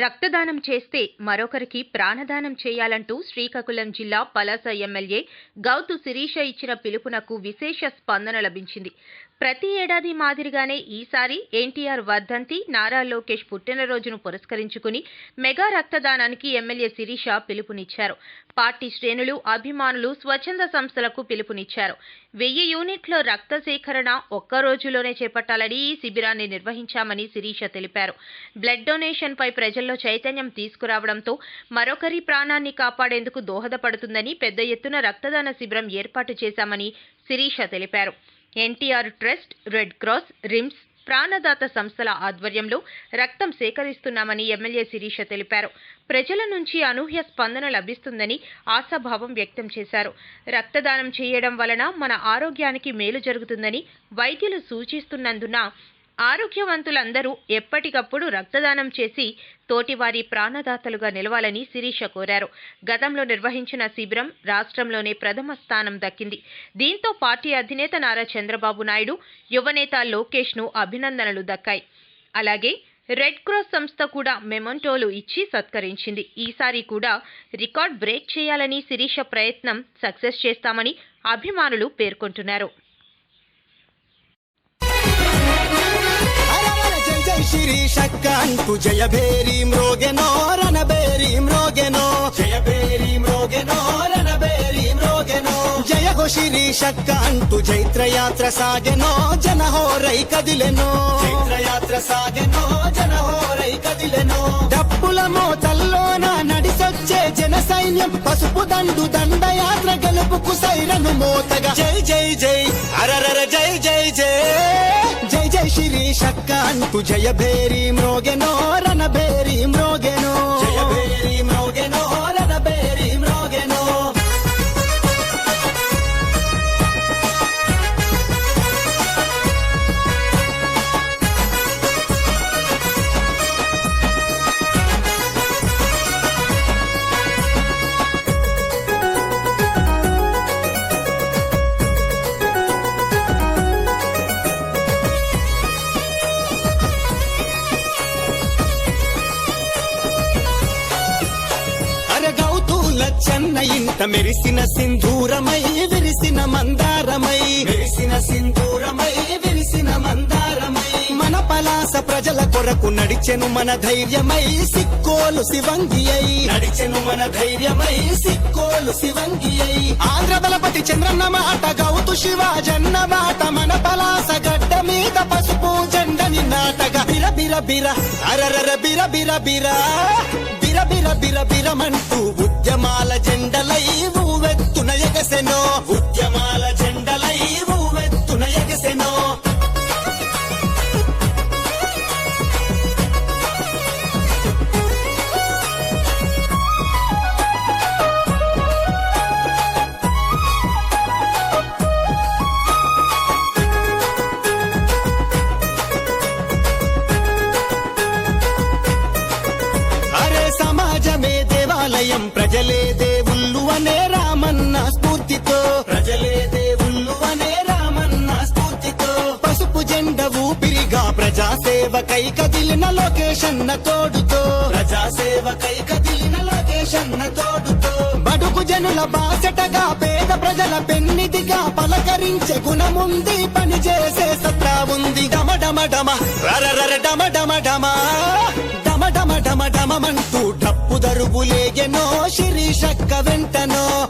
రక్తదానం చేస్తే మరొకరికి ప్రాణదానం చేయాలంటూ శ్రీకాకుళం జిల్లా పలాస ఎమ్మెల్యే గౌతు శిరీష ఇచ్చిన పిలుపునకు విశేష స్పందన లభించింది. ప్రతి ఏడాది మాదిరిగానే ఈసారి ఎన్టీఆర్ వర్ధంతి నారా లోకేష్ పుట్టినరోజును పురస్కరించుకుని మెగా రక్తదానానికి ఎమ్మెల్యే శిరీష పిలుపునిచ్చారు. పార్టీ శ్రేణులు అభిమానులు స్వచ్ఛంద సంస్థలకు పిలుపునిచ్చారు. వెయ్యి యూనిట్ల రక్త సేకరణ ఒక్క రోజులోనే చేపట్టాలని ఈ శిబిరాన్ని నిర్వహించామని శిరీష తెలిపారు. బ్లడ్ డొనేషన్ పై ప్రజల్లో చైతన్యం తీసుకురావడంతో మరొకరి ప్రాణాన్ని కాపాడేందుకు దోహదపడుతుందని పెద్ద ఎత్తున రక్తదాన శిబిరం ఏర్పాటు చేశామని శిరీష తెలిపారు. NTR trust red cross RIMS ప్రాణదాత సంస్థల ఆధ్వర్యంలో రక్తం సేకరిస్తున్నామని ఎమ్మెల్యే శిరీష తెలిపారు. ప్రజల నుంచి అనూహ్య స్పందన లభిస్తుందని ఆశాభావం వ్యక్తం చేశారు. రక్తదానం చేయడం వలన మన ఆరోగ్యానికి మేలు జరుగుతుందని వైద్యులు సూచిస్తున్నందున ఆరోగ్యవంతులందరూ ఎప్పటికప్పుడు రక్తదానం చేసి తోటివారి ప్రాణదాతలుగా నిలవాలని శిరీష కోరారు. గతంలో నిర్వహించిన శిబిరం రాష్ట్రంలోనే ప్రథమ స్థానం దక్కింది. దీంతో పార్టీ అధినేత నారా చంద్రబాబు నాయుడు యువనేత లోకేష్ను అభినందనలు దక్కాయి. అలాగే రెడ్ క్రాస్ సంస్థ కూడా మెమంటోలు ఇచ్చి సత్కరించింది. ఈసారి కూడా రికార్డ్ బ్రేక్ చేయాలని శిరీష ప్రయత్నం సక్సెస్ చేస్తామని అభిమానులు పేర్కొంటున్నారు. జై జై శ్రీ శక్క అంటూ జయ భేరి మ్రోగెనో రణ భేరి మ్రోగెనో జయ భేరి మ్రోగెనో రణ భేరి మ్రోగెనో జయ హో శ్రీ శక్క అంటూ జైత్రయాత్ర సాగెనో జన హోరై కదిలెనో జైత్రయాత్ర సాగెనో జన హోరై కదిలెనో డప్పుల మోతల్లోన నడిసొచ్చే జన సైన్యం పసుపు దండు దండయాత్ర గెలుపుకు సైరను మోతగా. జై జై జై అరరర జై జై జై. జై జై శ్రీ శక్క అంటూ జయ భేరి మ్రోగెనో రణ ఇంత మెరిసిన సింధూరమై విరిసిన మందారమై. మెరిసిన సింధూరమై విరిసిన మందారమై. మన పలాస ప్రజల కొరకు నడిచెను మన ధైర్యమై సిక్కోలు శివంగి అయి. నడిచెను మన ధైర్యమై సిక్కోలు శివంగి అయి. ఆంధ్ర బలపతి చంద్రన్న మాట గౌతు శివాజన్న మాట మన పలాస పసుపు జెండని బిర బిర బిర అరరర బిర బిర బిర. బిర బిర బిర బిరమంటూ ఉద్యమాల జెండలై ఊవెత్తున ఎగసెనో. ఉద్య ప్రజాసేవకై కదిలిన లోకేషన్న తోడుతో. ప్రజాసేవకై కదిలిన లోకేషన్న తోడుతో. బడుగు జనుల బాసటగా పేద ప్రజల పెన్నిదిగా పలకరించే గుణముంది పని చేసే సత్తా ఉంది. డమ డమ డమ. రర డమ డమ డమ. డమ డమ డమ డమమంటూ డప్పు దరుబులేగెనో శిరీషక్క వెంటనో.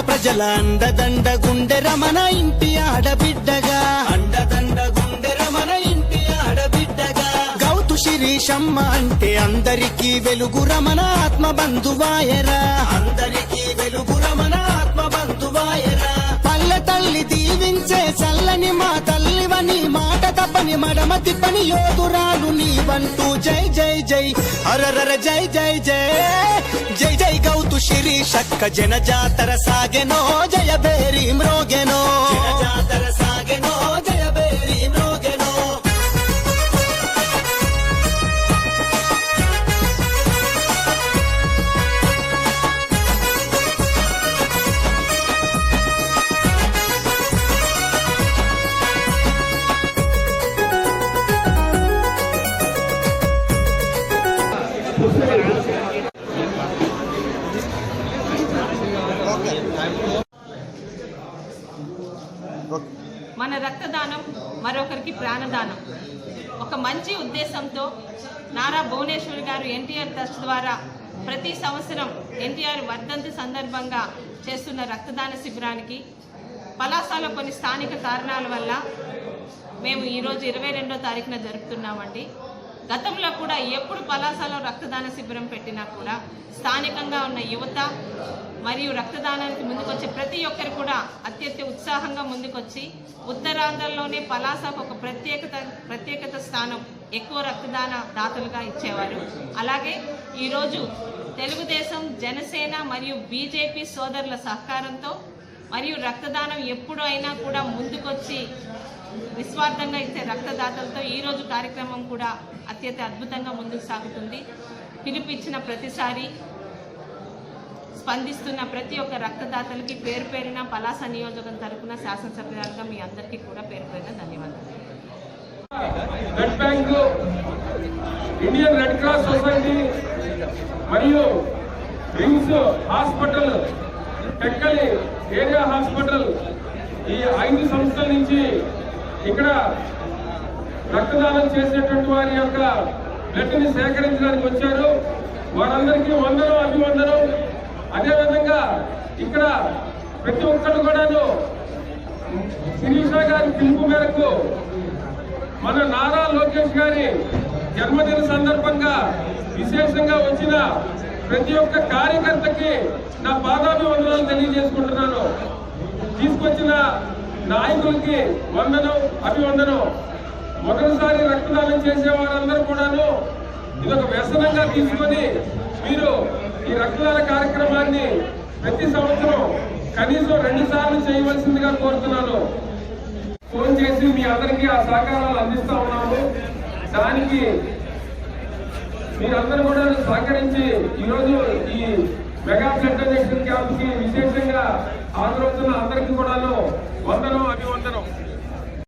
ప్రజల అండదండ గుండె రమణ ఇంటి ఆడబిడ్డగా. అండదండ గుండె రమణ ఇంటి ఆడబిడ్డగా. గౌతు శిరీషమ్మ అంటే అందరికీ వెలుగు రమణ ఆత్మ బంధువాయరా. అందరికీ వెలుగు రమణ ఆత్మ బంధువాయరా. పల్లె తల్లి దీవించే చల్లని మా తల్లివని మాట తప్పని మడమ తిప్పని యోధురాలు నీవంటూ. జై జై జై. హరరర జై జై జై జై జై. ಶಿರಿ ಶಕ್ಕ ಜನಜಾತರ ಸಾಗೆನೋ ಜಯ ಬೇರಿ ಮೃಗೆನೋ ಜನಜಾತರ ಸಾಗೆನೋ ಜಯ ಬೇರಿ ಮೃಗೆನೋ Thank మన రక్తదానం మరొకరికి ప్రాణదానం. ఒక మంచి ఉద్దేశంతో నారా భువనేశ్వర్ గారు ఎన్టీఆర్ ట్రస్ట్ ద్వారా ప్రతి సంవత్సరం ఎన్టీఆర్ వర్ధంతి సందర్భంగా చేస్తున్న రక్తదాన శిబిరానికి పలాసాలో కొన్ని స్థానిక కారణాల వల్ల మేము ఈరోజు ఇరవై రెండో తారీఖున జరుపుతున్నామండి. గతంలో కూడా ఎప్పుడు పలాసాలో రక్తదాన శిబిరం పెట్టినా కూడా స్థానికంగా ఉన్న యువత మరియు రక్తదానానికి ముందుకొచ్చే ప్రతి ఒక్కరు కూడా అత్యంత ఉత్సాహంగా ముందుకొచ్చి ఉత్తరాంధ్రలోనే పలాసకు ఒక ప్రత్యేకత ప్రత్యేకత స్థానం ఎక్కువ రక్తదాన దాతలుగా ఇచ్చేవారు. అలాగే ఈరోజు తెలుగుదేశం జనసేన మరియు బీజేపీ సోదరుల సహకారంతో మరియు రక్తదానం ఎప్పుడు అయినా కూడా ముందుకొచ్చి నిస్వార్థంగా ఇచ్చే రక్తదాతలతో ఈరోజు కార్యక్రమం కూడా అత్యంత అద్భుతంగా ముందుకు సాగుతుంది. పిలిపిచ్చిన ప్రతిసారి స్పందిస్తున్న ప్రతి ఒక్క రక్తదాతలకి పేరు పేరిన పలాస నియోజకం తరఫున శాసనసభ్యులుగా మీ అందరికీ కూడా పేరు పేరిన ధన్యవాదాలు. Blood bank Indian red cross society మరియు RIMS hospital Tekkali area hospital ఈ ఐదు సంస్థల నుంచి ఇక్కడ రక్తదానం చేసినటువంటి వారి యొక్క బ్లడ్ని సేకరించడానికి వచ్చారు. వారందరికీ వందనం అభివందనం. అదేవిధంగా ఇక్కడ ప్రతి ఒక్కరు కూడాను శిరీష గారి పిలుపు మేరకు మన నారా లోకేష్ గారి జన్మదిన సందర్భంగా విశేషంగా వచ్చిన ప్రతి ఒక్క కార్యకర్తకి నా పాదాభివందనాలు తెలియజేసుకుంటున్నాను. తీసుకొచ్చిన నాయకులకి వందనం అభివందనం. మొదటిసారి రక్తదానం చేసే వారందరూ కూడాను ఇదొక వ్యసనంగా తీసుకొని మీరు ఈ రక్తదాన కార్యక్రమాన్ని ప్రతి సంవత్సరం కనీసం రెండు సార్లు చేయవలసిందిగా కోరుతున్నాను. ఫోన్ చేసి మీ అందరికీ ఆ సహకారాలు అందిస్తా ఉన్నాము. దానికి మీరందరూ కూడా సహకరించి ఈరోజు ఈ మెగా బ్లడ్ డొనేషన్ క్యాంప్కి విశేషంగా హాజరవుతున్న అందరికీ కూడాను వందనం అభివందనం.